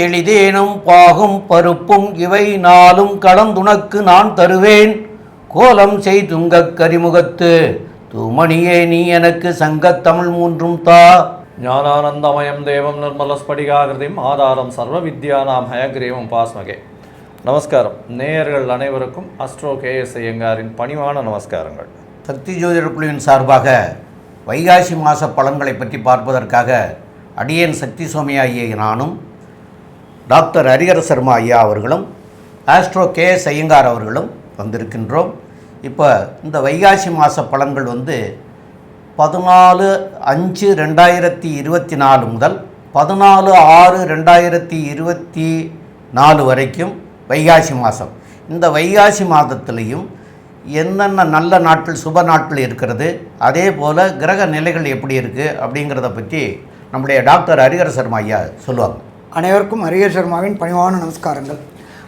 பாலும் தெளிதேனும் பாகும் பருப்பும் இவை நாளும் கலந்துனக்கு நான் தருவேன். கோலம் செய்துங்கக் கரிமுகத்து தூமணியே நீ எனக்கு சங்கத்தமிழ் மூன்றும் தா. ஞானானந்தமயம் தேவம் நிர்மலஸ்படிகாகிருதிம் ஆதாரம் சர்வ வித்யானாம் ஹயக்ரீவம் பாஸ்மகே. நமஸ்காரம். நேயர்கள் அனைவருக்கும் அஸ்ட்ரோ கேஎஸ் ஐயங்காரின் பணிவான நமஸ்காரங்கள். சக்தி ஜோதிடர் குழுவின் சார்பாக வைகாசி மாத பலன்களை பற்றி பார்ப்பதற்காக அடியேன் சக்தி சுவாமி ஐயா நானும் டாக்டர் ஹரிஹர சர்மா ஐயா அவர்களும் ஆஸ்ட்ரோ கே எஸ் ஐயங்கார் அவர்களும் வந்திருக்கின்றோம். இப்போ இந்த வைகாசி மாத பலன்கள் வந்து பதினாலு அஞ்சு ரெண்டாயிரத்தி இருபத்தி நாலு முதல் பதினாலு ஆறு ரெண்டாயிரத்தி இருபத்தி நாலு வரைக்கும் வைகாசி மாதம் இந்த வைகாசி மாதத்துலேயும் என்னென்ன நல்ல நாட்கள் சுப நாட்கள் இருக்கிறது அதே போல் கிரக நிலைகள் எப்படி இருக்குது அப்படிங்கிறத பற்றி நம்முடைய டாக்டர் ஹரிஹர சர்மா ஐயா சொல்லுவாங்க. அனைவருக்கும் ஹரிஹர் சர்மாவின் பணிவான நமஸ்காரங்கள்.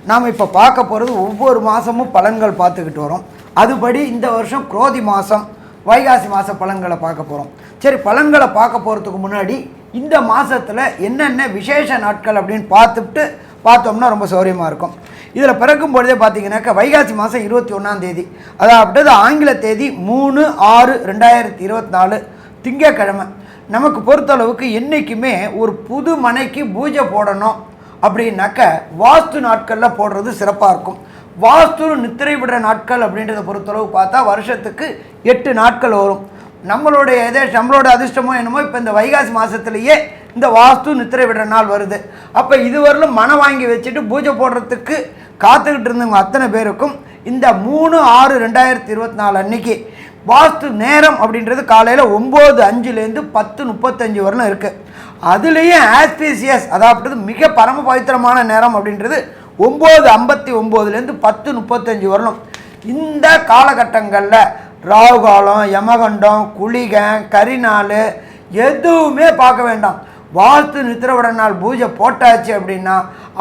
நாம் இப்போ பார்க்க போகிறது ஒவ்வொரு மாதமும் பலன்கள் பார்த்துக்கிட்டு வரோம். அதுபடி இந்த வருஷம் குரோதி மாதம் வைகாசி மாத பலன்களை பார்க்க போகிறோம் சரி பலன்களை பார்க்க போகிறதுக்கு முன்னாடி இந்த மாதத்தில் என்னென்ன விசேஷ நாட்கள் அப்படின்னு பார்த்துட்டு பார்த்தோம்னா ரொம்ப சௌரியமாக இருக்கும். இதில் பிறக்கும் பொழுதே பார்த்தீங்கன்னாக்கா வைகாசி மாதம் இருபத்தி ஒன்றாம் தேதி. அதாவது ஆங்கில தேதி மூணு ஆறு ரெண்டாயிரத்தி இருபத்தி நாலு திங்கக்கிழமை நமக்கு பொறுத்தளவுக்கு என்றைக்குமே ஒரு புது மனைக்கு பூஜை போடணும் அப்படின்னாக்க வாஸ்து நாட்களில் போடுறது சிறப்பாக இருக்கும். வாஸ்து நித்திரை விடுற நாட்கள் அப்படின்றத பொறுத்தளவு பார்த்தா வருஷத்துக்கு எட்டு நாட்கள் வரும். நம்மளுடைய எதே நம்மளோட அதிர்ஷ்டமோ என்னமோ இப்போ இந்த வைகாசி மாதத்துலேயே இந்த வாஸ்து நித்திரை விடுற நாள் வருது. அப்போ இதுவரையிலும் மனம் வாங்கி வச்சுட்டு பூஜை போடுறதுக்கு காத்துக்கிட்டு இருந்தவங்க அத்தனை பேருக்கும் இந்த மூணு ஆறு ரெண்டாயிரத்தி இருபத்தி நாலு அன்னைக்கு வாஸ்து நேரம் அப்படின்றது காலையில் ஒம்பது அஞ்சுலேருந்து பத்து முப்பத்தஞ்சு வரலும் இருக்குது அதுலேயும் ஆஸ்பீசியஸ் அதாவது மிக பரம பவித்திரமான நேரம் அப்படின்றது ஒம்பது ஐம்பத்தி ஒம்போதுலேருந்து பத்து முப்பத்தஞ்சு வரலும் இந்த காலகட்டங்களில் ராகுகாலம் யமகண்டம் குளிகன் கரிநாள் எதுவுமே பார்க்க வேண்டாம். வாஸ்து நித்திரவிட நாள் பூஜை போட்டாச்சு அப்படின்னா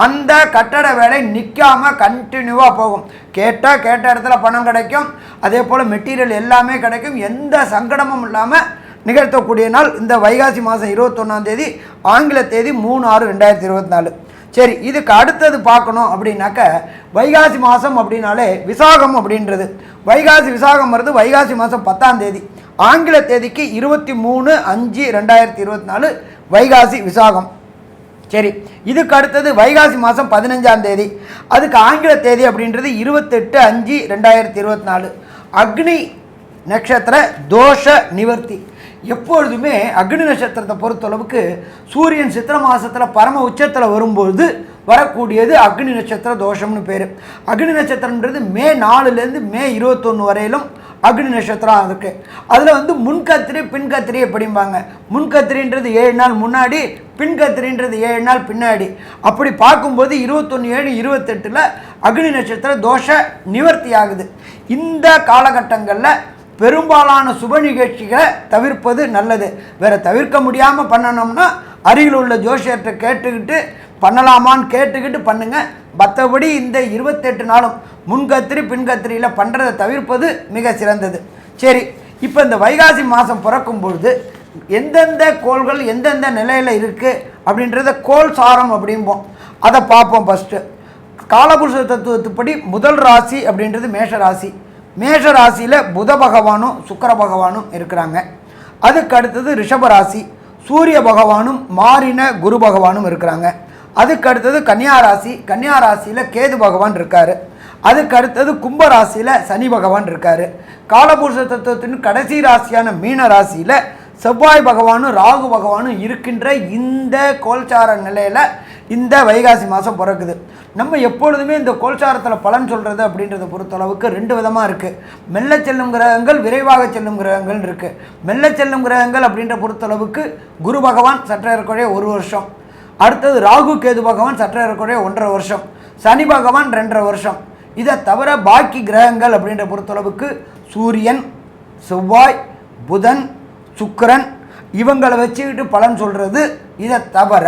அந்த கட்டட வேலை நிற்காம கண்டினியூவாக போகும். கேட்டால் கேட்ட இடத்துல பணம் கிடைக்கும். அதே போல் மெட்டீரியல் எல்லாமே கிடைக்கும். எந்த சங்கடமும் இல்லாமல் நிகழ்த்தக்கூடிய நாள் இந்த வைகாசி மாதம் இருபத்தொன்னாம் தேதி ஆங்கில தேதி மூணு ஆறு ரெண்டாயிரத்தி இருபத்தி நாலு. சரி இதுக்கு அடுத்தது பார்க்கணும் அப்படின்னாக்க வைகாசி மாதம் அப்படின்னாலே விசாகம் அப்படின்றது. வைகாசி விசாகம் வருது வைகாசி மாதம் பத்தாம் தேதி. ஆங்கில தேதிக்கு இருபத்தி மூணு அஞ்சு ரெண்டாயிரத்தி இருபத்தி நாலு வைகாசி விசாகம். சரி இதுக்கு அடுத்தது வைகாசி மாதம் பதினஞ்சாம் தேதி அதுக்கு ஆங்கில தேதி அப்படின்றது இருபத்தெட்டு அஞ்சு ரெண்டாயிரத்தி இருபத்தி நாலு அக்னி நட்சத்திர தோஷ நிவர்த்தி. எப்பொழுதுமே அக்னி நட்சத்திரத்தை பொறுத்தளவுக்கு சூரியன் சித்திர மாதத்தில் பரம உச்சத்தில் வரும்பொழுது வரக்கூடியது அக்னி நட்சத்திர தோஷம்னு பேர். அக்னி நட்சத்திரன்றது மே நாலுலேருந்து மே இருபத்தொன்று வரையிலும் அக்னி நட்சத்திரம் இருக்குது அதில் வந்து முன்கத்திரி பின்கத்திரி எப்படிம்பாங்க. முன்கத்திரின்றது ஏழு நாள் முன்னாடி பின்கத்திரின்றது ஏழு நாள் பின்னாடி. அப்படி பார்க்கும்போது இருபத்தொன்று ஏழு இருபத்தெட்டில் அக்னி நட்சத்திர தோஷ நிவர்த்தி ஆகுது. இந்த காலகட்டங்களில் பெரும்பாலான சுப நிகழ்ச்சிகளை தவிர்ப்பது நல்லது. வேற தவிர்க்க முடியாமல் பண்ணணும்னா அருகில் உள்ள ஜோசியர்கிட்ட கேட்டுக்கிட்டு பண்ணலாமான்னு கேட்டுக்கிட்டு பண்ணுங்க. மற்றபடி இந்த இருபத்தெட்டு நாளும் முன்கத்திரி பின்கத்திரியில் பண்ணுறதை தவிர்ப்பது மிக சிறந்தது. சரி இப்போ இந்த வைகாசி மாதம் பிறக்கும் பொழுது எந்தெந்த கோள்கள் எந்தெந்த நிலையில் இருக்குது அப்படின்றத கோல் சாரம் அப்படிம்போம். அதை பார்ப்போம் ஃபஸ்ட்டு காலபுருஷ தத்துவத்துப்படி முதல் ராசி அப்படின்றது மேஷ ராசி. மேஷ ராசியில் புத பகவானும் சுக்கர பகவானும் இருக்கிறாங்க. அதுக்கு அடுத்தது ரிஷப ராசி. சூரிய பகவானும் மாறின குரு பகவானும் இருக்கிறாங்க. அதுக்கு அடுத்தது கன்னியா ராசி கன்னியா ராசியில் கேது பகவான் இருக்கார். அதுக்கு அடுத்தது கும்ப ராசியில் சனி பகவான் இருக்கார். காலபுருஷ தத்துவத்தின் கடைசி ராசியான மீன ராசியில் செவ்வாய் பகவானும் ராகு பகவானும் இருக்கின்ற இந்த கோல்சார நிலையில் இந்த வைகாசி மாதம் பிறக்குது. நம்ம எப்பொழுதுமே இந்த கோல்சாரத்தில் பலன் சொல்கிறது அப்படின்றத பொறுத்தளவுக்கு ரெண்டு விதமாக இருக்குது மெல்ல செல்லும் கிரகங்கள் விரைவாக செல்லும் கிரகங்கள் இருக்குது மெல்ல செல்லும் கிரகங்கள் அப்படின்ற பொறுத்தளவுக்கு குரு பகவான் சற்ற ஒரு வருஷம். அடுத்தது ராகு கேது பகவான் சற்ற இருக்கக்கூடிய ஒன்றரை வருஷம். சனி பகவான் ரெண்டரை வருஷம். இதை தவிர பாக்கி கிரகங்கள் அப்படின்ற பொறுத்தளவுக்கு சூரியன் செவ்வாய் புதன் சுக்கரன் இவங்களை வச்சுக்கிட்டு பலன் சொல்கிறது இதை தவிர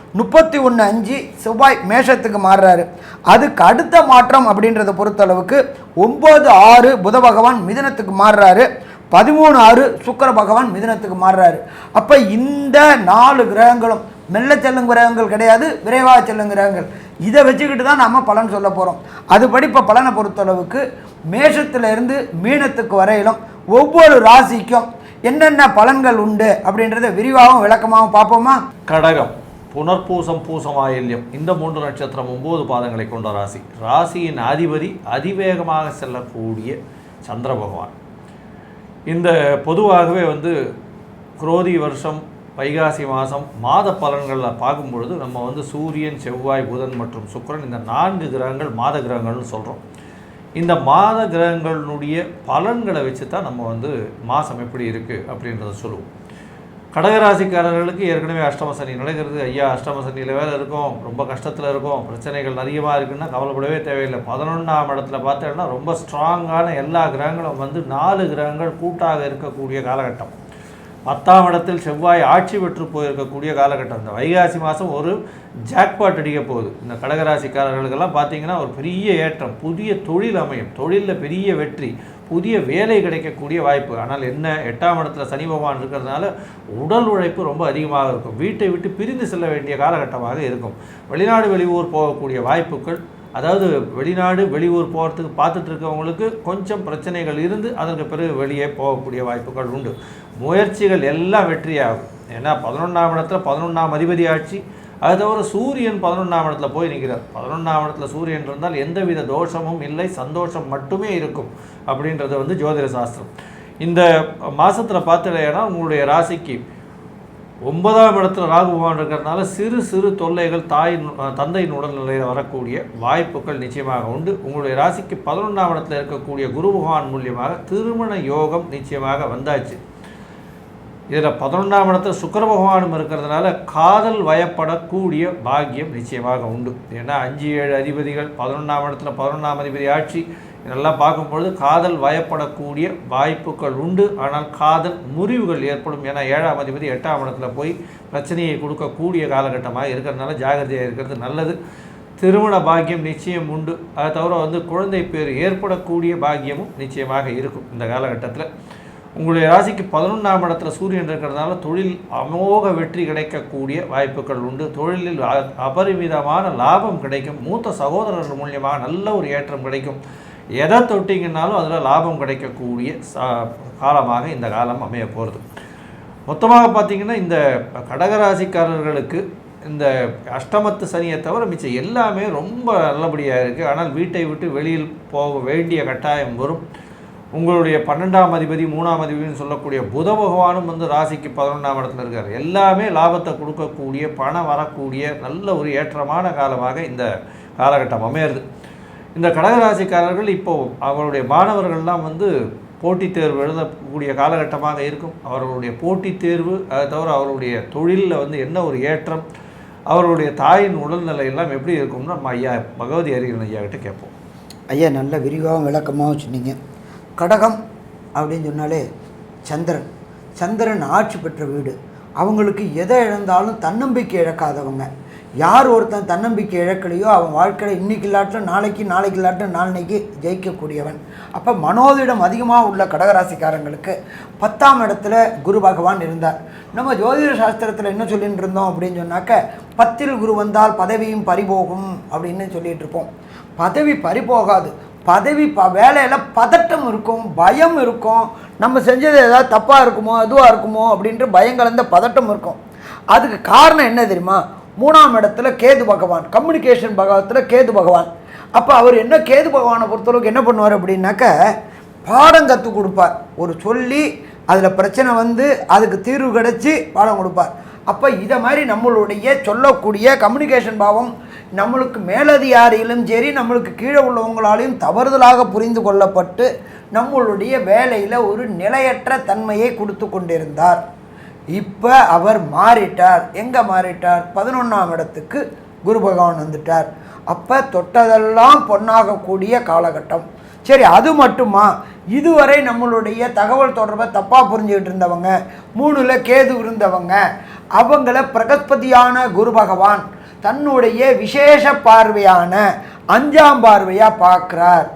முப்பத்தி ஒன்று அஞ்சு செவ்வாய் மேஷத்துக்கு மாறுறாரு. அதுக்கு அடுத்த மாற்றம் அப்படின்றத பொறுத்தளவுக்கு ஒம்பது ஆறு புத பகவான் மிதனத்துக்கு மாறுறாரு. பதிமூணு ஆறு சுக்கர பகவான் மிதனத்துக்கு மாறுறாரு. அப்போ இந்த நாலு கிரகங்களும் மெல்ல செல்லும் கிரகங்கள் கிடையாது விரைவாக செல்லும் கிரகங்கள். இதை வச்சுக்கிட்டு தான் நம்ம பலன் சொல்ல போகிறோம் அதுபடி இப்போ பலனை பொறுத்தளவுக்கு மேஷத்திலிருந்து மீனத்துக்கு வரையிலும் ஒவ்வொரு ராசிக்கும் என்னென்ன பலன்கள் உண்டு அப்படின்றத விரிவாகவும் விளக்கமாகவும் பார்ப்போமா? கடகம். புனர்பூசம் பூசமாயில்யம் இந்த மூன்று நட்சத்திரம் ஒம்பது பாதங்களை கொண்ட ராசி. ராசியின் அதிபதி அதிவேகமாக செல்லக்கூடிய சந்திர பகவான். இந்த பொதுவாகவே வந்து குரோதி வருஷம் வைகாசி மாதம் மாத பலன்களில் பார்க்கும் பொழுது நம்ம வந்து சூரியன் செவ்வாய் புதன் மற்றும் சுக்கிரன் இந்த நான்கு கிரகங்கள் மாத கிரகங்கள்னு சொல்கிறோம் இந்த மாத கிரகங்களுடைய பலன்களை வச்சு தான் நம்ம வந்து மாதம் எப்படி இருக்குது அப்படின்றத சொல்லுவோம். கடகராசிக்காரர்களுக்கு ஏற்கனவே அஷ்டம சனி நடக்கிறது ஐயா அஷ்டம சனியில் வேலை இருக்கும் ரொம்ப கஷ்டத்தில் இருக்கும் பிரச்சனைகள் அதிகமாக இருக்குன்னா கவலைப்படவே தேவையில்லை. பதினொன்றாம் இடத்துல பார்த்தோம்னா ரொம்ப ஸ்ட்ராங்கான எல்லா கிரகங்களும் வந்து நாலு கிரகங்கள் கூட்டாக இருக்கக்கூடிய காலகட்டம். பத்தாம் இடத்தில் செவ்வாய் ஆட்சி பெற்று போயிருக்கக்கூடிய காலகட்டம். இந்த வைகாசி மாதம் ஒரு ஜாக்பாட் அடிக்க போகுது. இந்த கடகராசிக்காரர்களுக்கெல்லாம் பார்த்தீங்கன்னா ஒரு பெரிய ஏற்றம் புதிய தொழில் அமையும். தொழிலில் பெரிய வெற்றி. புதிய வேலை கிடைக்கக்கூடிய வாய்ப்பு. ஆனால் என்ன? எட்டாம் இடத்துல சனி பகவான் இருக்கிறதுனால உடல் உழைப்பு ரொம்ப அதிகமாக இருக்கும். வீட்டை விட்டு பிரிந்து செல்ல வேண்டிய காலகட்டமாக இருக்கும். வெளிநாடு வெளியூர் போகக்கூடிய வாய்ப்புகள் அதாவது வெளிநாடு வெளியூர் போகிறதுக்கு பார்த்துட்டு இருக்கவங்களுக்கு கொஞ்சம் பிரச்சனைகள் இருந்து அதற்கு பிறகு வெளியே போகக்கூடிய வாய்ப்புகள் உண்டு. முயற்சிகள் எல்லாம் வெற்றியாகும். ஏன்னா பதினொன்றாம் இடத்துல பதினொன்றாம் அதிபதி ஆட்சி அது தவிர சூரியன் பதினொன்றாம் இடத்துல போய் நிற்கிறார். பதினொன்றாம் இடத்துல சூரியன் இருந்தால் எந்தவித தோஷமும் இல்லை சந்தோஷம் மட்டுமே இருக்கும் அப்படின்றது வந்து ஜோதிட சாஸ்திரம். இந்த மாதத்தில் பார்த்துட்டேன்னா உங்களுடைய ராசிக்கு ஒன்பதாம் இடத்துல ராகு பகவான் இருக்கிறதுனால சிறு சிறு தொல்லைகள் தாயின் தந்தையின் உடல்நிலையில் வரக்கூடிய வாய்ப்புகள் நிச்சயமாக உண்டு. உங்களுடைய ராசிக்கு பதினொன்றாம் இடத்துல இருக்கக்கூடிய குரு பகவான் மூலியமாக திருமண யோகம் நிச்சயமாக வந்தாச்சு. இதில் பதினொன்றாம் இடத்துல சுக்கர பகவானும் இருக்கிறதுனால காதல் வயப்படக்கூடிய பாக்கியம் நிச்சயமாக உண்டு. ஏன்னா அஞ்சு ஏழு அதிபதிகள் பதினொன்றாம் இடத்துல பதினொன்றாம் அதிபதி ஆட்சி இதெல்லாம் பார்க்கும்பொழுது காதல் வயப்படக்கூடிய வாய்ப்புகள் உண்டு. ஆனால் காதல் முறிவுகள் ஏற்படும். ஏன்னா ஏழாம் அதிபதி எட்டாம் இடத்துல போய் பிரச்சனையை கொடுக்கக்கூடிய காலகட்டமாக இருக்கிறதுனால ஜாகிரதையாக இருக்கிறது நல்லது. திருமண பாக்கியம் நிச்சயம் உண்டு. அதை தவிர வந்து குழந்தை பேர் ஏற்படக்கூடிய பாக்கியமும் நிச்சயமாக இருக்கும் இந்த காலகட்டத்தில். உங்களுடைய ராசிக்கு பதினொன்றாம் இடத்துல சூரியன் இருக்கிறதுனால தொழில் அமோக வெற்றி கிடைக்கக்கூடிய வாய்ப்புகள் உண்டு. தொழிலில் அ- அபரிமிதமான லாபம் கிடைக்கும். மூத்த சகோதரர்கள் மூலியமாக நல்ல ஒரு ஏற்றம் கிடைக்கும். எதை தொட்டிங்கன்னாலும் அதில் லாபம் கிடைக்கக்கூடிய காலமாக இந்த காலம் அமைய போகிறது மொத்தமாக பார்த்தீங்கன்னா இந்த கடகராசிக்காரர்களுக்கு இந்த அஷ்டமத்து சனியை தவிர மிச்சம் எல்லாமே ரொம்ப நல்லபடியாக இருக்குது ஆனால் வீட்டை விட்டு வெளியில் போக வேண்டிய கட்டாயம் வரும். உங்களுடைய பன்னெண்டாம் அதிபதி மூணாம் அதிபதினு சொல்லக்கூடிய புத பகவானும் வந்து ராசிக்கு பதினொன்றாம் இடத்துல இருக்கார். எல்லாமே லாபத்தை கொடுக்கக்கூடிய பணம் வரக்கூடிய நல்ல ஒரு ஏற்றமான காலமாக இந்த காலகட்டம் அமையிறது. இந்த கடகராசிக்காரர்கள் இப்போது அவருடைய மாணவர்கள்லாம் வந்து போட்டித் தேர்வு எழுதக்கூடிய காலகட்டமாக இருக்கும். அவர்களுடைய போட்டித் தேர்வு அதை தவிர அவருடைய தொழிலில் வந்து என்ன ஒரு ஏற்றம் அவருடைய தாயின் உடல்நிலை எல்லாம் எப்படி இருக்கும்னு நம்ம ஐயா பகவதி அறிஞர் ஐயா கிட்ட கேட்போம். ஐயா நல்ல விரிவாகவும் விளக்கமாகவும் சொன்னீங்க. கடகம் அப்படின்னு சொன்னாலே சந்திரன். சந்திரன் ஆட்சி பெற்ற வீடு. அவங்களுக்கு எதை இழந்தாலும் தன்னம்பிக்கை இழக்காதவங்க. யார் ஒருத்தன் தன்னம்பிக்கை இழக்கலையோ அவன் வாழ்க்கையில் இன்னைக்கு இல்லாட்டும் நாளைக்கு நாளைக்கு இல்லாட்டும் நாளைக்கு ஜெயிக்கக்கூடியவன். அப்போ மனோதிடம் அதிகமாக உள்ள கடகராசிக்காரங்களுக்கு பத்தாம் இடத்துல குரு பகவான் இருந்தார். நம்ம ஜோதிட சாஸ்திரத்தில் என்ன சொல்லிட்டு இருந்தோம் அப்படின்னு சொன்னாக்க பத்தில் குரு வந்தால் பதவியும் பறிபோகும் அப்படின்னு சொல்லிகிட்டு இருப்போம். பதவி பறிபோகாது. பதவி ப வேலையில் பதட்டம் இருக்கும் பயம் இருக்கும். நம்ம செஞ்சது ஏதாவது தப்பாக இருக்குமோ அதுவாக இருக்குமோ அப்படின்ற பயம் கலந்த பதட்டம் இருக்கும். அதுக்கு காரணம் என்ன தெரியுமா? மூணாம் இடத்துல கேது பகவான் கம்யூனிகேஷன் பகவத்தில் கேது பகவான். அப்போ அவர் என்ன கேது பகவானை பொறுத்தளவுக்கு என்ன பண்ணுவார் அப்படின்னாக்க பாடம் கற்றுக் கொடுப்பார். ஒரு சொல்லி அதில் பிரச்சனை வந்து அதுக்கு தீர்வு கிடச்சி பாடம் கொடுப்பார். அப்போ இதை மாதிரி நம்மளுடைய சொல்லக்கூடிய கம்யூனிகேஷன் பாவம் நம்மளுக்கு மேலதிகாரியிலும் சரி நம்மளுக்கு கீழே உள்ளவங்களாலையும் தவறுதலாக புரிந்து கொள்ளப்பட்டு நம்மளுடைய வேலையில் ஒரு நிலையற்ற தன்மையை கொடுத்து கொண்டிருந்தார். இப்போ அவர் மாறிட்டார். எங்கே மாறிட்டார்? பதினொன்றாம் இடத்துக்கு குரு பகவான் வந்துட்டார். அப்போ தொட்டதெல்லாம் பொன்னாகக்கூடிய காலகட்டம். சரி அது மட்டுமா? இதுவரை நம்மளுடைய தகவல் தொடர்பை தப்பாக புரிஞ்சுக்கிட்டு இருந்தவங்க மூணுல கேது இருந்தவங்க அவங்கள பிரகஸ்பதியான குரு பகவான் தன்னுடைய விசேஷ பார்வையான அஞ்சாம் பார்வையாக பார்க்குறார்.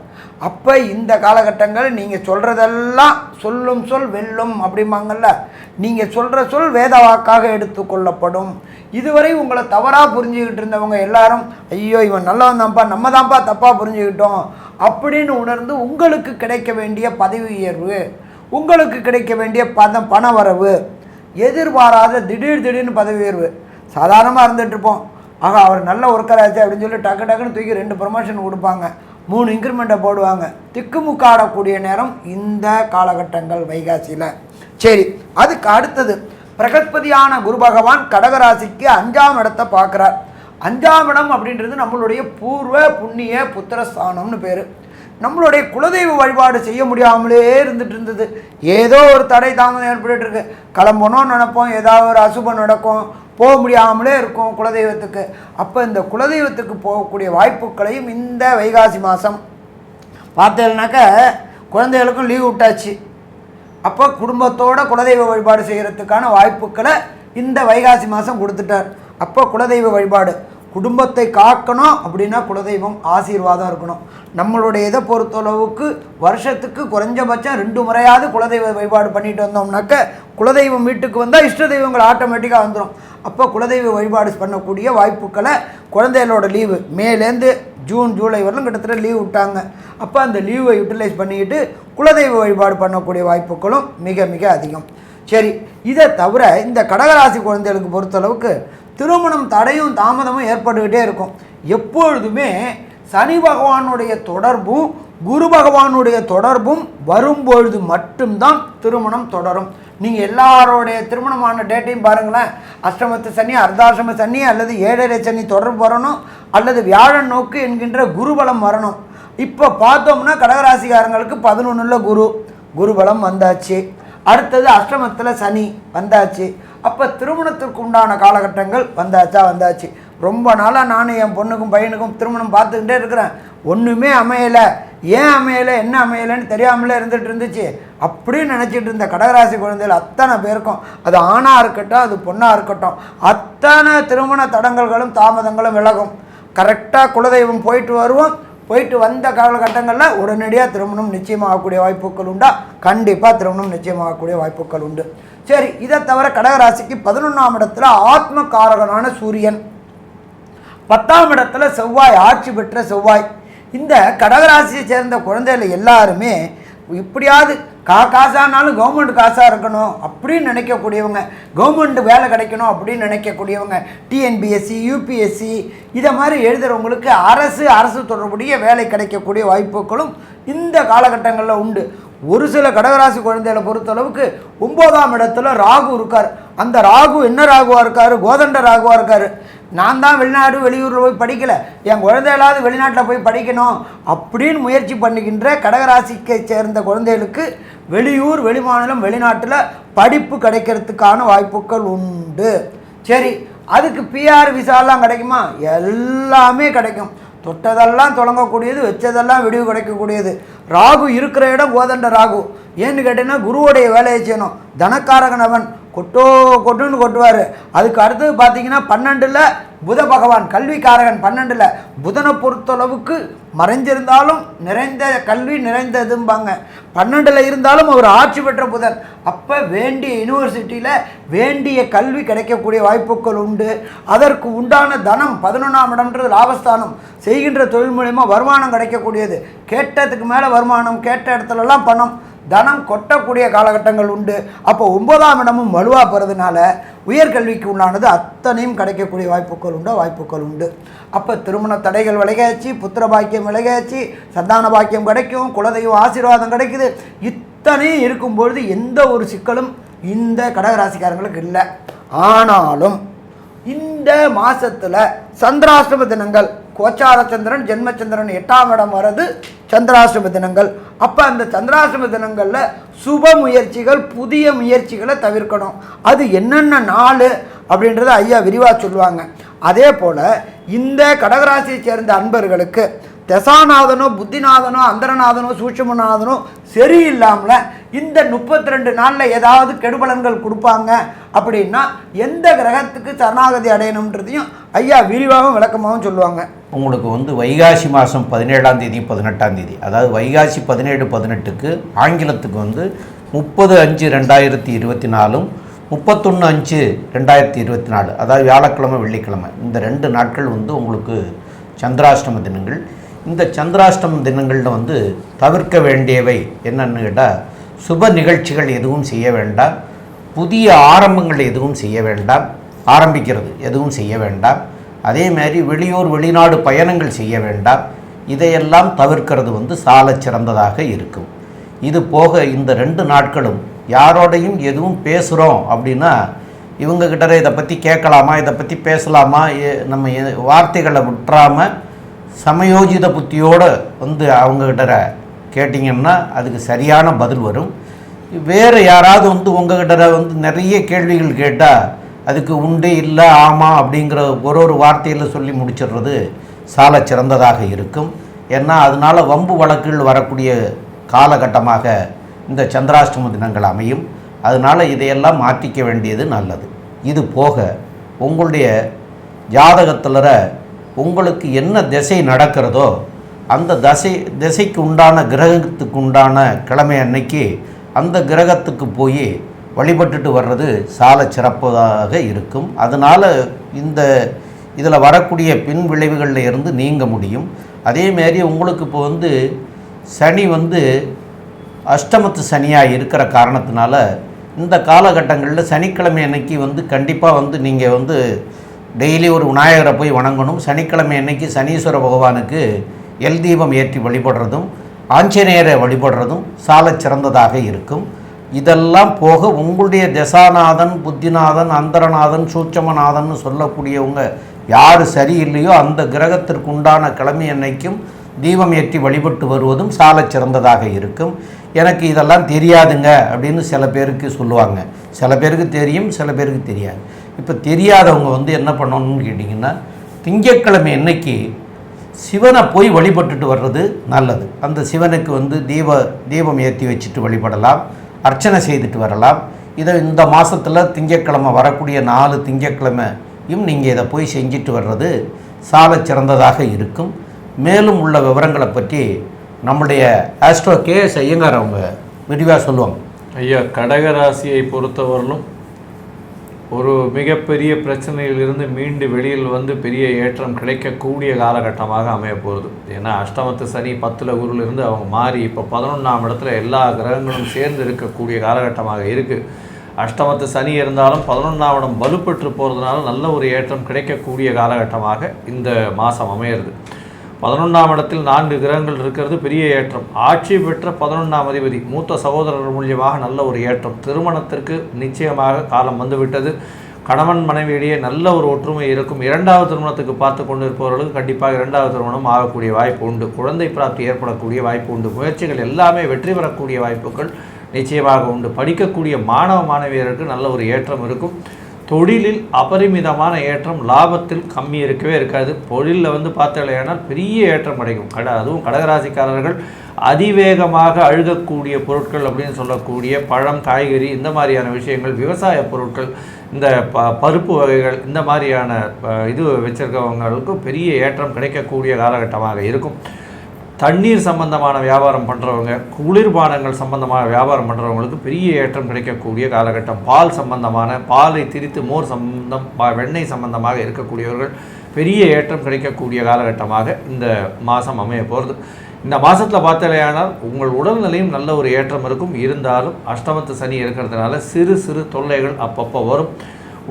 அப்போ இந்த காலகட்டங்கள் நீங்கள் சொல்கிறதெல்லாம் சொல்லும் சொல் வெல்லும் அப்படிம்பாங்கல்ல. நீங்கள் சொல்கிற சொல் வேதவாக்காக எடுத்துக்கொள்ளப்படும் இதுவரை உங்களை தவறாக புரிஞ்சுக்கிட்டு இருந்தவங்க எல்லாரும் ஐயோ இவன் நல்லவன் தான்ப்பா நம்ம தான்ப்பா தப்பாக புரிஞ்சுக்கிட்டோம் அப்படின்னு உணர்ந்து உங்களுக்கு கிடைக்க வேண்டிய பதவி உயர்வு உங்களுக்கு கிடைக்க வேண்டிய பண பணவரவு எதிர்பாராத திடீர் திடீர்னு பதவி உயர்வு. சாதாரணமாக இருந்துகிட்ருப்போம் ஆகா அவர் நல்ல ஒர்க்கர் ஆச்சு அப்படின்னு சொல்லி டக்கு டக்குன்னு தூக்கி ரெண்டு ப்ரமோஷன் கொடுப்பாங்க. மூணு இன்க்ரிமெண்ட்டை போடுவாங்க. திக்குமுக்காடக்கூடிய நேரம் இந்த காலகட்டங்கள் வைகாசியில். சரி அதுக்கு அடுத்தது பிரகஸ்பதியான குரு பகவான் கடகராசிக்கு அஞ்சாம் இடத்தை பார்க்குறார். அஞ்சாம் இடம் அப்படின்றது நம்மளுடைய பூர்வ புண்ணிய புத்திரஸ்தானம்னு பேர். நம்மளுடைய குலதெய்வ வழிபாடு செய்ய முடியாமலே இருந்துட்டு இருந்தது. ஏதோ ஒரு தடை தாமதம் ஏற்பட்டு இருக்கு. கிளம்பணும்னு நினைப்போம். ஏதாவது ஒரு அசுபம் நடக்கும். போக முடியாமலே இருக்கும் குலதெய்வத்துக்கு. அப்போ இந்த குலதெய்வத்துக்கு போகக்கூடிய வாய்ப்புகளையும் இந்த வைகாசி மாதம் பார்த்தேன்னாக்க குழந்தைகளுக்கும் லீவ் விட்டாச்சு. அப்போ குடும்பத்தோட குலதெய்வ வழிபாடு செய்கிறதுக்கான வாய்ப்புகளை இந்த வைகாசி மாதம் கொடுத்துட்டார். அப்போ குலதெய்வ வழிபாடு. குடும்பத்தை காக்கணும் அப்படின்னா குலதெய்வம் ஆசீர்வாதம் இருக்கணும். நம்மளுடைய இதை பொறுத்தளவுக்கு வருஷத்துக்கு குறைஞ்சபட்சம் ரெண்டு முறையாவது குலதெய்வ வழிபாடு பண்ணிட்டு வந்தோம்னாக்க குலதெய்வம் வீட்டுக்கு வந்தால் இஷ்ட தெய்வங்கள் ஆட்டோமேட்டிக்காக வந்துடும் அப்போ குலதெய்வ வழிபாடு பண்ணக்கூடிய வாய்ப்புகளை குழந்தைகளோட லீவு மேலேருந்து ஜூன் ஜூலை வரலும் கிட்டத்தட்ட லீவ் விட்டாங்க. அப்போ அந்த லீவை யூட்டிலைஸ் பண்ணிக்கிட்டு குலதெய்வ வழிபாடு பண்ணக்கூடிய வாய்ப்புகளும் மிக மிக அதிகம். சரி இதை தவிர இந்த கடகராசி குழந்தைகளுக்கு பொறுத்தளவுக்கு திருமணம் தடையும் தாமதமும் ஏற்பட்டுக்கிட்டே இருக்கும். எப்பொழுதுமே சனி பகவானுடைய தொடர்பும் குரு பகவானுடைய தொடர்பும் வரும்பொழுது மட்டும்தான் திருமணம் தொடரும். நீங்கள் எல்லாரோடைய திருமணமான டேட்டையும் பாருங்களேன். அஷ்டமத்து சனி அர்த்தாசிரம சனி அல்லது ஏழரை சனி தொடர்பு வரணும். அல்லது வியாழன் நோக்கு என்கின்ற குருபலம் வரணும். இப்போ பார்த்தோம்னா கடகராசிக்காரங்களுக்கு பதினொன்றில் குரு. குருபலம் வந்தாச்சு. அடுத்தது அஷ்டமத்தில் சனி வந்தாச்சு. அப்போ திருமணத்திற்கு உண்டான காலகட்டங்கள் வந்தாச்சா வந்தாச்சு. ரொம்ப நாளாக நானும் என் பொண்ணுக்கும் பையனுக்கும் திருமணம் பார்த்துக்கிட்டே இருக்கிறேன். ஒன்றுமே அமையலை. ஏன் அமையலை? என்ன அமையலைன்னு தெரியாமலே இருந்துகிட்டு இருந்துச்சு. அப்படின்னு நினச்சிட்டு இருந்த கடகராசி குழந்தைகள் அத்தனை பேருக்கும் அது ஆணாக இருக்கட்டும் அது பொண்ணாக இருக்கட்டும் அத்தனை திருமண தடங்கல்களும் தாமதங்களும் விலகும். கரெக்டாக குலதெய்வம் போயிட்டு வருவோம். போயிட்டு வந்த காலகட்டங்களில் உடனடியாக திருமணம் நிச்சயமாகக்கூடிய வாய்ப்புகள் உண்டா? கண்டிப்பாக திருமணம் நிச்சயமாகக்கூடிய வாய்ப்புகள் உண்டு. சரி இதை தவிர கடகராசிக்கு பதினொன்றாம் இடத்துல ஆத்ம காரகனான சூரியன். பத்தாம் இடத்துல செவ்வாய் ஆட்சி பெற்ற செவ்வாய். இந்த கடகராசியை சேர்ந்த குழந்தைகள் எல்லாருமே இப்படியாவது கா காசானாலும் கவர்மெண்ட் காசாக இருக்கணும் அப்படின்னு நினைக்கக்கூடியவங்க கவர்மெண்ட் வேலை கிடைக்கணும் அப்படின்னு நினைக்கக்கூடியவங்க டிஎன்பிஎஸ்சி யூபிஎஸ்சி இதை மாதிரி எழுதுகிறவங்களுக்கு அரசு அரசு தொடர்புடைய வேலை கிடைக்கக்கூடிய வாய்ப்புகளும் இந்த காலகட்டங்களில் உண்டு. ஒரு சில கடகராசி குழந்தைகளை பொறுத்தளவுக்கு ஒம்போதாம் இடத்துல ராகு இருக்கார். அந்த ராகு என்ன ராகுவாக இருக்கார்? கோதண்ட ராகுவாக இருக்கார். நான் தான் வெளிநாடு வெளியூரில் போய் படிக்கலை. என் குழந்தைகளாவது வெளிநாட்டில் போய் படிக்கணும் அப்படின்னு முயற்சி பண்ணுகின்ற கடகராசிக்கை சேர்ந்த குழந்தைகளுக்கு வெளியூர் வெளிமாநிலம் வெளிநாட்டில் படிப்பு கிடைக்கிறதுக்கான வாய்ப்புகள் உண்டு. சரி அதுக்கு பிஆர் விசாலாம் கிடைக்குமா? எல்லாமே கிடைக்கும். தொட்டதெல்லாம் தொடங்கக்கூடியது வச்சதெல்லாம் விடிவு கிடைக்கக்கூடியது. ராகு இருக்கிற இடம் கோதண்ட ராகு. ஏன்னு கேட்டீங்கன்னா குருவுடைய வேலையை செய்யணும். தனக்காரகன் அவன். கொட்டோ கொட்டுன்னு கொட்டுவார். அதுக்கு அடுத்தது பார்த்தீங்கன்னா பன்னெண்டில் புத பகவான் கல்விக்காரகன் பன்னெண்டில் புதனை பொறுத்தளவுக்கு மறைஞ்சிருந்தாலும் நிறைந்த கல்வி நிறைந்ததும்பாங்க. பன்னெண்டில் இருந்தாலும் அவர் ஆட்சி பெற்ற புதன். அப்போ வேண்டிய யூனிவர்சிட்டியில் வேண்டிய கல்வி கிடைக்கக்கூடிய வாய்ப்புகள் உண்டு. அதற்கு உண்டான தனம் பதினொன்றாம் இடம்ன்றது லாபஸ்தானம். செய்கின்ற தொழில் மூலிமா வருமானம் கிடைக்கக்கூடியது. கேட்டதுக்கு மேலே வருமானம் கேட்ட இடத்துலலாம் பணம். தனம் கொட்டக்கூடிய காலகட்டங்கள் உண்டு. அப்போ ஒன்பதாம் இடமும் வலுவாக போகிறதுனால உயர்கல்விக்கு உண்டானது அத்தனையும் கிடைக்கக்கூடிய வாய்ப்புகள் உண்டு வாய்ப்புகள் உண்டு. அப்போ திருமண தடைகள் விலகாச்சு புத்திர பாக்கியம் விலகாச்சு சந்தான பாக்கியம் கிடைக்கும் குலதெய்வம் ஆசீர்வாதம் கிடைக்குது. இத்தனையும் இருக்கும்பொழுது எந்த ஒரு சிக்கலும் இந்த கடகராசிக்காரங்களுக்கு இல்லை. ஆனாலும் இந்த மாதத்தில் சந்திராஷ்டம தினங்கள் கோச்சார சந்திரன் ஜென்மச்சந்திரன் எட்டாம் இடம் வர்றது சந்திராஷ்டம தினங்கள். அப்போ அந்த சந்திராஷ்டம தினங்களில் சுப முயற்சிகள் புதிய முயற்சிகளை தவிர்க்கணும். அது என்னென்ன நாள் அப்படின்றத ஐயா விரிவாக சொல்லுவாங்க. அதே போல் இந்த கடகராசியை சேர்ந்த அன்பர்களுக்கு தசாநாதனோ புத்திநாதனோ அந்தரநாதனோ சூட்சமநாதனோ சரியில்லாமல் இந்த முப்பத்தி ரெண்டு நாளில் ஏதாவது கெடுபலன்கள் கொடுப்பாங்க அப்படின்னா எந்த கிரகத்துக்கு சரணாகதி அடையணுன்றதையும் ஐயா விரிவாகவும் விளக்கமாகவும் சொல்லுவாங்க. உங்களுக்கு வந்து வைகாசி மாதம் பதினேழாம் தேதி பதினெட்டாம் தேதி. அதாவது வைகாசி பதினேழு பதினெட்டுக்கு ஆங்கிலத்துக்கு வந்து முப்பது அஞ்சு ரெண்டாயிரத்தி இருபத்தி நாலும் முப்பத்தொன்று அஞ்சு ரெண்டாயிரத்தி இருபத்தி நாலு. அதாவது வியாழக்கிழமை வெள்ளிக்கிழமை. இந்த ரெண்டு நாட்கள் வந்து உங்களுக்கு சந்திராஷ்டம தினங்கள். இந்த சந்திராஷ்டம தினங்களில் வந்து தவிர்க்க வேண்டியவை என்னன்னு கேட்டால் சுப நிகழ்ச்சிகள் எதுவும் செய்ய வேண்டாம். புதிய ஆரம்பங்கள் எதுவும் செய்ய வேண்டாம். ஆரம்பிக்கிறது எதுவும் செய்ய வேண்டாம். அதே மாதிரி வெளியூர் வெளிநாடு பயணங்கள் செய்ய வேண்டாம். இதையெல்லாம் தவிர்க்கிறது வந்து சால சிறந்ததாக இருக்கும். இது போக இந்த ரெண்டு நாட்களும் யாரோடையும் எதுவும் பேசுகிறோம் அப்படின்னா இவங்கக்கிட்ட இதை பற்றி கேட்கலாமா இதை பற்றி பேசலாமா நம்ம வார்த்தைகளை விட்டுறாமல் சமயோஜித புத்தியோடு வந்து அவங்கக்கிட்ட கேட்டிங்கன்னா அதுக்கு சரியான பதில் வரும். வேறு யாராவது வந்து உங்ககிட்ட வந்து நிறைய கேள்விகள் கேட்டால் அதுக்கு உண்டு இல்லை ஆமாம் அப்படிங்கிற ஒரு ஒரு வார்த்தையில் சொல்லி முடிச்சிடுறது சால சிறந்ததாக இருக்கும். ஏன்னா அதனால் வம்பு வழக்குகள் வரக்கூடிய காலகட்டமாக இந்த சந்திராஷ்டம தினங்கள் அமையும். அதனால் இதையெல்லாம் மாற்றிக்க வேண்டியது நல்லது. இது போக உங்களுடைய ஜாதகத்தில் உங்களுக்கு என்ன திசை நடக்கிறதோ அந்த தசை திசைக்கு உண்டான கிரகத்துக்கு உண்டான கிழமை அன்னைக்கு அந்த கிரகத்துக்கு போய் வழிபட்டுட்டு வர்றது சால சிறப்பதாக இருக்கும். அதனால் இந்த இதில் வரக்கூடிய பின் விளைவுகளில் இருந்து நீங்க முடியும். அதேமாரி உங்களுக்கு இப்போ வந்து சனி வந்து அஷ்டமத்து சனியாக இருக்கிற காரணத்தினால இந்த காலகட்டங்களில் சனிக்கிழமை அன்னைக்கு வந்து கண்டிப்பாக வந்து நீங்கள் வந்து டெய்லி ஒரு விநாயகரை போய் வணங்கணும். சனிக்கிழமை அன்னைக்கு சனீஸ்வர பகவானுக்கு எல் தீபம் ஏற்றி வழிபடுறதும் ஆஞ்சநேயரை வழிபடுறதும் சால சிறந்ததாக இருக்கும். இதெல்லாம் போக உங்களுடைய தசாநாதன் புத்திநாதன் அந்தரநாதன் சூட்சமநாதன் சொல்லக்கூடியவங்க யார் சரியில்லையோ அந்த கிரகத்திற்கு உண்டான கிழமை அன்னைக்கும் தீபம் ஏற்றி வழிபட்டு வருவதும் சாலச் சிறந்ததாக இருக்கும். எனக்கு இதெல்லாம் தெரியாதுங்க அப்படின்னு சில பேருக்கு சொல்லுவாங்க. சில பேருக்கு தெரியும் சில பேருக்கு தெரியாது. இப்போ தெரியாதவங்க வந்து என்ன பண்ணணும்னு கேட்டிங்கன்னா திங்கட்கிழமை அன்னைக்கு சிவனை போய் வழிபட்டுட்டு வர்றது நல்லது. அந்த சிவனுக்கு வந்து தீப தீபம் ஏற்றி வச்சுட்டு வழிபடலாம். அர்ச்சனை செய்துட்டு வரலாம். இதை இந்த மாதத்தில் திங்கட்கிழமை வரக்கூடிய நாலு திங்கட்கிழமையும் நீங்கள் இதை போய் செஞ்சுட்டு வர்றது சாலச் சிறந்ததாக இருக்கும். மேலும் உள்ள விவரங்களை பற்றி நம்முடைய ஆஸ்ட்ரோ கேஎஸ் ஐயங்கார் அவங்க விரிவாக சொல்லுவாங்க. ஐயா கடகராசியை பொறுத்தவரையிலும் ஒரு மிகப்பெரிய பிரச்சனையிலிருந்து மீண்டு வெளியில் வந்து பெரிய ஏற்றம் கிடைக்கக்கூடிய காலகட்டமாக அமைய போகிறது ஏன்னா அஷ்டமத்து சனி பத்தில் குருவிலிருந்து அவங்க மாறி இப்போ பதினொன்றாம் இடத்துல எல்லா கிரகங்களும் சேர்ந்து இருக்கக்கூடிய காலகட்டமாக இருக்குது அஷ்டமத்து சனி இருந்தாலும் பதினொன்றாம் இடம் வலுப்பெற்று போகிறதுனால நல்ல ஒரு ஏற்றம் கிடைக்கக்கூடிய காலகட்டமாக இந்த மாதம் அமையிறது. பதினொன்றாம் இடத்தில் நான்கு கிரகங்கள் இருக்கிறது பெரிய ஏற்றம். ஆட்சி பெற்ற பதினொன்றாம் அதிபதி மூத்த சகோதரர் மூலியமாக நல்ல ஒரு ஏற்றம். திருமணத்திற்கு நிச்சயமாக காலம் வந்துவிட்டது. கணவன் மனைவியிடையே நல்ல ஒரு ஒற்றுமை இருக்கும். இரண்டாவது திருமணத்துக்கு பார்த்து கொண்டு இருப்பவர்களுக்கு கண்டிப்பாக இரண்டாவது திருமணம் ஆகக்கூடிய வாய்ப்பு உண்டு. குழந்தை பிராப்தி ஏற்படக்கூடிய வாய்ப்பு உண்டு. முயற்சிகள் எல்லாமே வெற்றி பெறக்கூடிய வாய்ப்புகள் நிச்சயமாக உண்டு. படிக்கக்கூடிய மாணவ மாணவியருக்கு நல்ல ஒரு ஏற்றம் இருக்கும். தொழிலில் அபரிமிதமான ஏற்றம் லாபத்தில் கம்மி இருக்கவே இருக்காது. தொழிலில் வந்து பார்த்தாலேனால் பெரிய ஏற்றம் கிடைக்கும் கட அதுவும் கடகராசிக்காரர்கள் அதிவேகமாக அழுகக்கூடிய பொருட்கள் அப்படின்னு சொல்லக்கூடிய பழம் காய்கறி இந்த மாதிரியான விஷயங்கள் விவசாய பொருட்கள் இந்த ப பருப்பு வகைகள் இந்த மாதிரியான இது வச்சிருக்கவங்களுக்கு பெரிய ஏற்றம் கிடைக்கக்கூடிய காலகட்டமாக இருக்கும். தண்ணீர் சம்பந்தமான வியாபாரம் பண்ணுறவங்க குளிர்பானங்கள் சம்பந்தமான வியாபாரம் பண்ணுறவங்களுக்கு பெரிய ஏற்றம் கிடைக்கக்கூடிய காலகட்டம். பால் சம்பந்தமான பாலை திரித்து மோர் சம்பந்தம் பா- வெண்ணெய் சம்பந்தமாக இருக்கக்கூடியவர்கள் பெரிய ஏற்றம் கிடைக்கக்கூடிய காலகட்டமாக இந்த மாதம் அமைய போகிறது இந்த மாதத்தில் பார்த்தாலேயானால் உங்கள் உடல்நிலையும் நல்ல ஒரு ஏற்றம் இருக்கும். இருந்தாலும் அஷ்டமத்து சனி இருக்கிறதுனால சிறு சிறு தொல்லைகள் அப்பப்போ வரும்.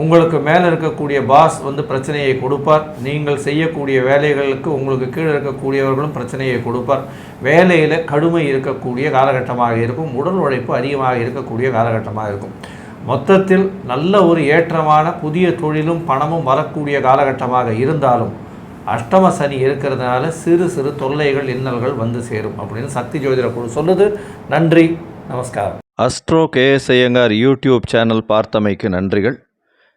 உங்களுக்கு மேலே இருக்கக்கூடிய பாஸ் வந்து பிரச்சனையை கொடுப்பார். நீங்கள் செய்யக்கூடிய வேலைகளுக்கு உங்களுக்கு கீழே இருக்கக்கூடியவர்களும் பிரச்சனையை கொடுப்பார். வேலையில் கடுமை இருக்கக்கூடிய காலகட்டமாக இருக்கும். உடல் உழைப்பு அதிகமாக இருக்கக்கூடிய காலகட்டமாக இருக்கும். மொத்தத்தில் நல்ல ஒரு ஏற்றமான புதிய தொழிலும் பணமும் வரக்கூடிய காலகட்டமாக இருந்தாலும் அஷ்டம சனி இருக்கிறதுனால சிறு சிறு தொல்லைகள் இன்னல்கள் வந்து சேரும் அப்படின்னு சக்தி ஜோதிட குழு சொல்லுது. நன்றி. நமஸ்காரம். Astro KS Iyengar YouTube channel பார்த்தமைக்கு நன்றிகள்.